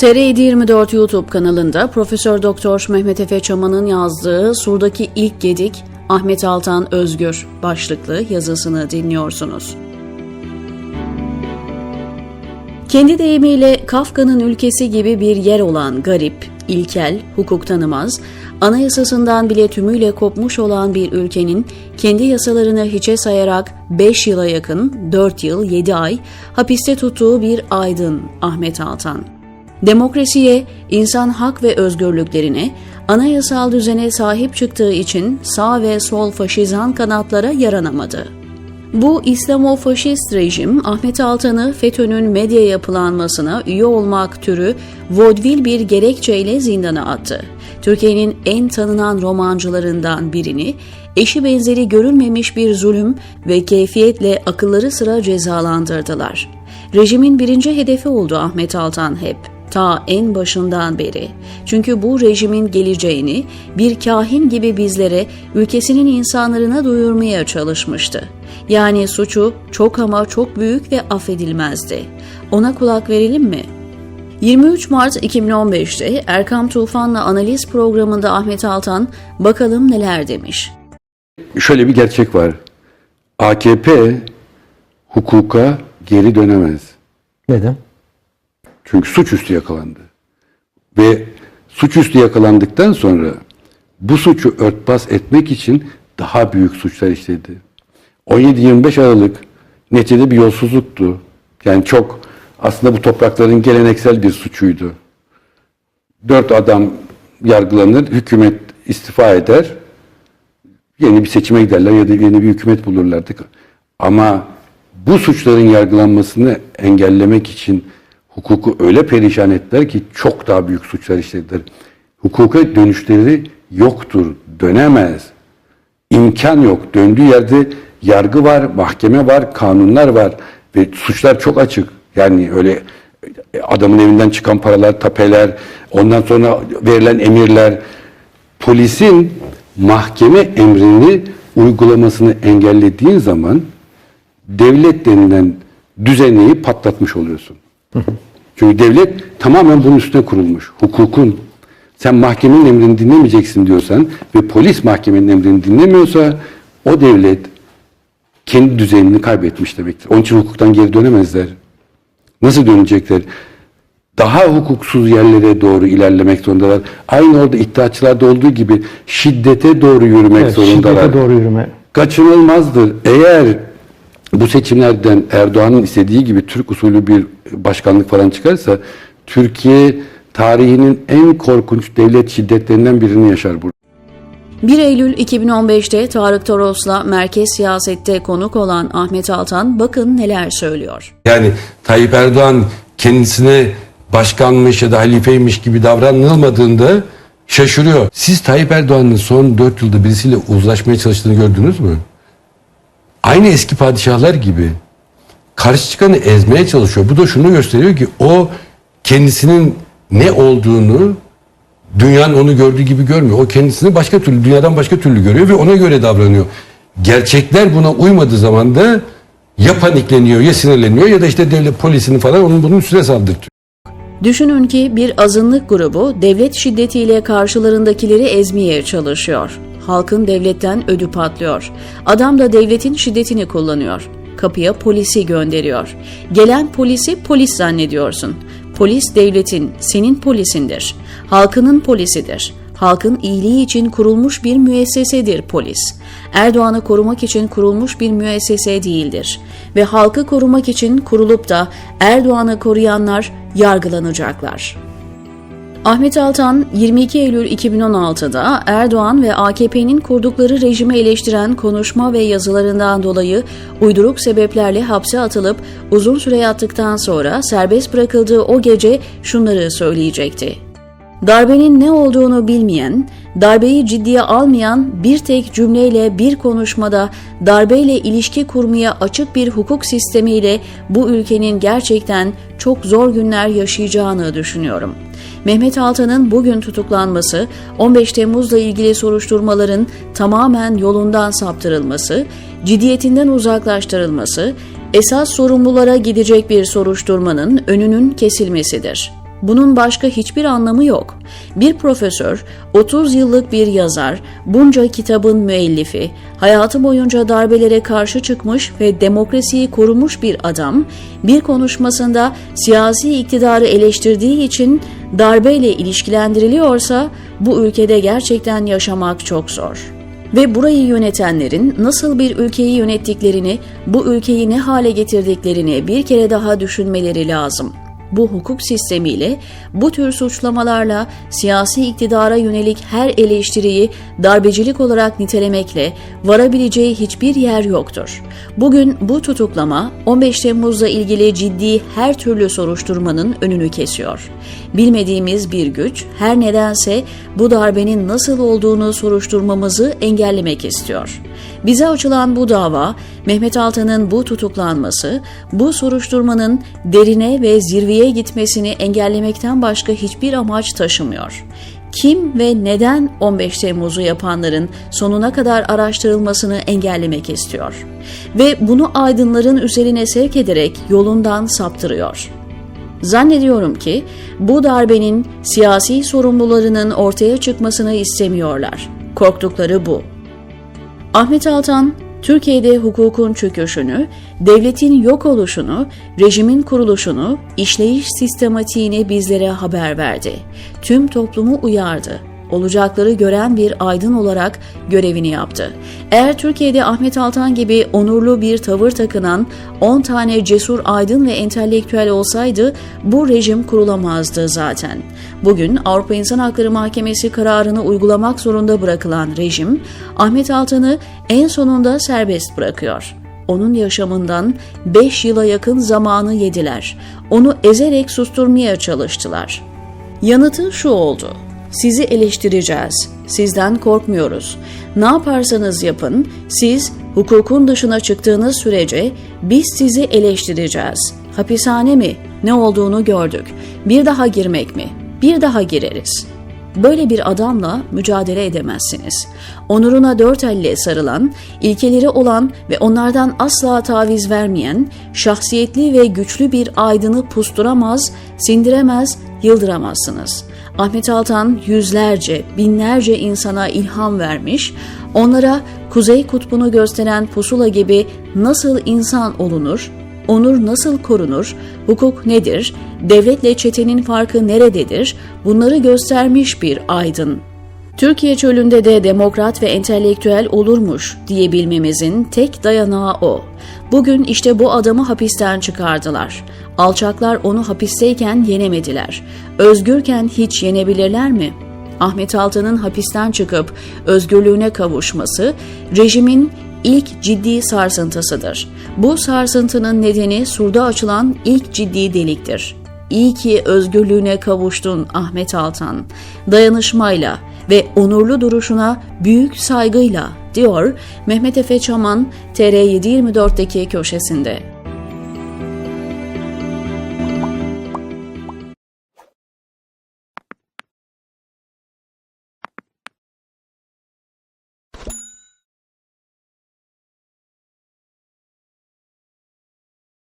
TR724 YouTube kanalında Profesör Doktor Mehmet Efe Çaman'ın yazdığı Sur'daki ilk gedik Ahmet Altan Özgür başlıklı yazısını dinliyorsunuz. Kendi deyimiyle Kafka'nın ülkesi gibi bir yer olan garip, ilkel, hukuk tanımaz, anayasasından bile tümüyle kopmuş olan bir ülkenin kendi yasalarını hiçe sayarak 5 yıla yakın, 4 yıl 7 ay hapiste tuttuğu bir aydın Ahmet Altan. Demokrasiye, insan hak ve özgürlüklerine, anayasal düzene sahip çıktığı için sağ ve sol faşizan kanatlara yaranamadı. Bu İslamo-faşist rejim Ahmet Altan'ı FETÖ'nün medya yapılanmasına üye olmak türü vodvil bir gerekçeyle zindana attı. Türkiye'nin en tanınan romancılarından birini eşi benzeri görülmemiş bir zulüm ve keyfiyetle akılları sıra cezalandırdılar. Rejimin birinci hedefi oldu Ahmet Altan hep ta en başından beri. Çünkü bu rejimin geleceğini bir kahin gibi bizlere, ülkesinin insanlarına duyurmaya çalışmıştı. Yani suçu çok ama çok büyük ve affedilmezdi. Ona kulak verelim mi? 23 Mart 2015'te Erkam Tufan'la analiz programında Ahmet Altan bakalım neler demiş. Şöyle bir gerçek var. AKP hukuka geri dönemez. Neden? Çünkü suçüstü yakalandı. Ve suçüstü yakalandıktan sonra bu suçu örtbas etmek için daha büyük suçlar işledi. 17-25 Aralık neticede bir yolsuzluktu. Yani çok aslında bu toprakların geleneksel bir suçuydu. Dört adam yargılanır, hükümet istifa eder, yeni bir seçime giderler ya da yeni bir hükümet bulurlardı. Ama bu suçların yargılanmasını engellemek için hukuku öyle perişan ettiler ki çok daha büyük suçlar işlediler. Hukuka dönüşleri yoktur, dönemez. İmkan yok. Döndüğü yerde yargı var, mahkeme var, kanunlar var ve suçlar çok açık. Yani öyle adamın evinden çıkan paralar, tapeler, ondan sonra verilen emirler, polisin mahkeme emrini uygulamasını engellediğin zaman devlet denilen düzeneyi patlatmış oluyorsun. Çünkü devlet tamamen bunun üstüne kurulmuş. Hukukun. Sen mahkemenin emrini dinlemeyeceksin diyorsan ve polis mahkemenin emrini dinlemiyorsa o devlet kendi düzenini kaybetmiş demektir. Onun için hukuktan geri dönemezler. Nasıl dönecekler? Daha hukuksuz yerlere doğru ilerlemek zorundalar. Aynı orada iddiaçılarda olduğu gibi şiddete doğru yürümek Evet, zorundalar. şiddete doğru yürüme. Kaçınılmazdır. Eğer bu seçimlerden Erdoğan'ın istediği gibi Türk usulü bir başkanlık falan çıkarsa Türkiye tarihinin en korkunç devlet şiddetlerinden birini yaşar burada. 1 Eylül 2015'te Tarık Toros'la merkez siyasette konuk olan Ahmet Altan bakın neler söylüyor. Yani Tayyip Erdoğan kendisine başkanmış ya da halifeymiş gibi davranılmadığında şaşırıyor. Siz Tayyip Erdoğan'ın son 4 yılda birisiyle uzlaşmaya çalıştığını gördünüz mü? Aynı eski padişahlar gibi karşı çıkanı ezmeye çalışıyor. Bu da şunu gösteriyor ki o kendisinin ne olduğunu dünyanın onu gördüğü gibi görmüyor. O kendisini başka türlü, dünyadan başka türlü görüyor ve ona göre davranıyor. Gerçekler buna uymadığı zaman da ya panikleniyor ya sinirleniyor ya da işte devlet polisini falan onun bunun üstüne saldırtıyor. Düşünün ki bir azınlık grubu devlet şiddetiyle karşılarındakileri ezmeye çalışıyor. Halkın devletten ödü patlıyor. Adam da devletin şiddetini kullanıyor. Kapıya polisi gönderiyor. Gelen polisi polis zannediyorsun. Polis devletin, senin polisindir. Halkının polisidir. Halkın iyiliği için kurulmuş bir müessesedir polis. Erdoğan'ı korumak için kurulmuş bir müessese değildir. Ve halkı korumak için kurulup da Erdoğan'ı koruyanlar yargılanacaklar. Ahmet Altan 22 Eylül 2016'da Erdoğan ve AKP'nin kurdukları rejimi eleştiren konuşma ve yazılarından dolayı uyduruk sebeplerle hapse atılıp uzun süre yattıktan sonra serbest bırakıldığı o gece şunları söyleyecekti. Darbenin ne olduğunu bilmeyen, darbeyi ciddiye almayan bir tek cümleyle bir konuşmada darbeyle ilişki kurmaya açık bir hukuk sistemiyle bu ülkenin gerçekten çok zor günler yaşayacağını düşünüyorum. Mehmet Altan'ın bugün tutuklanması, 15 Temmuz'la ilgili soruşturmaların tamamen yolundan saptırılması, ciddiyetinden uzaklaştırılması, esas sorumlulara gidecek bir soruşturmanın önünün kesilmesidir. Bunun başka hiçbir anlamı yok. Bir profesör, 30 yıllık bir yazar, bunca kitabın müellifi, hayatı boyunca darbelere karşı çıkmış ve demokrasiyi korumuş bir adam, bir konuşmasında siyasi iktidarı eleştirdiği için darbeyle ilişkilendiriliyorsa bu ülkede gerçekten yaşamak çok zor. Ve burayı yönetenlerin nasıl bir ülkeyi yönettiklerini, bu ülkeyi ne hale getirdiklerini bir kere daha düşünmeleri lazım. Bu hukuk sistemiyle, bu tür suçlamalarla siyasi iktidara yönelik her eleştiriyi darbecilik olarak nitelemekle varabileceği hiçbir yer yoktur. Bugün bu tutuklama 15 Temmuz'la ilgili ciddi her türlü soruşturmanın önünü kesiyor. Bilmediğimiz bir güç her nedense bu darbenin nasıl olduğunu soruşturmamızı engellemek istiyor. Bize açılan bu dava, Mehmet Altan'ın bu tutuklanması, bu soruşturmanın derine ve zirveye gitmesini engellemekten başka hiçbir amaç taşımıyor. Kim ve neden 15 Temmuz'u yapanların sonuna kadar araştırılmasını engellemek istiyor ve bunu aydınların üzerine sevk ederek yolundan saptırıyor. Zannediyorum ki bu darbenin siyasi sorumlularının ortaya çıkmasını istemiyorlar. Korktukları bu. Ahmet Altan, Türkiye'de hukukun çöküşünü, devletin yok oluşunu, rejimin kuruluşunu, işleyiş sistematiğini bizlere haber verdi. Tüm toplumu uyardı. Olacakları gören bir aydın olarak görevini yaptı. Eğer Türkiye'de Ahmet Altan gibi onurlu bir tavır takınan 10 tane cesur aydın ve entelektüel olsaydı bu rejim kurulamazdı zaten. Bugün Avrupa İnsan Hakları Mahkemesi kararını uygulamak zorunda bırakılan rejim Ahmet Altan'ı en sonunda serbest bırakıyor. Onun yaşamından 5 yıla yakın zamanı yediler. Onu ezerek susturmaya çalıştılar. Yanıtı şu oldu. Sizi eleştireceğiz. Sizden korkmuyoruz. Ne yaparsanız yapın, siz hukukun dışına çıktığınız sürece biz sizi eleştireceğiz. Hapishane mi? Ne olduğunu gördük. Bir daha girmek mi? Bir daha gireriz. Böyle bir adamla mücadele edemezsiniz. Onuruna dört elle sarılan, ilkeleri olan ve onlardan asla taviz vermeyen, şahsiyetli ve güçlü bir aydını pusturamaz, sindiremez, yıldıramazsınız.'' Ahmet Altan yüzlerce, binlerce insana ilham vermiş, onlara Kuzey Kutbu'nu gösteren pusula gibi nasıl insan olunur, onur nasıl korunur, hukuk nedir, devletle çetenin farkı nerededir bunları göstermiş bir aydın. Türkiye çölünde de demokrat ve entelektüel olurmuş diyebilmemizin tek dayanağı o. Bugün işte bu adamı hapisten çıkardılar. Alçaklar onu hapisteyken yenemediler. Özgürken hiç yenebilirler mi? Ahmet Altan'ın hapisten çıkıp özgürlüğüne kavuşması rejimin ilk ciddi sarsıntısıdır. Bu sarsıntının nedeni surda açılan ilk ciddi deliktir. İyi ki özgürlüğüne kavuştun Ahmet Altan. Dayanışmayla ve onurlu duruşuna büyük saygıyla diyor Mehmet Efe Çaman TR724'deki köşesinde.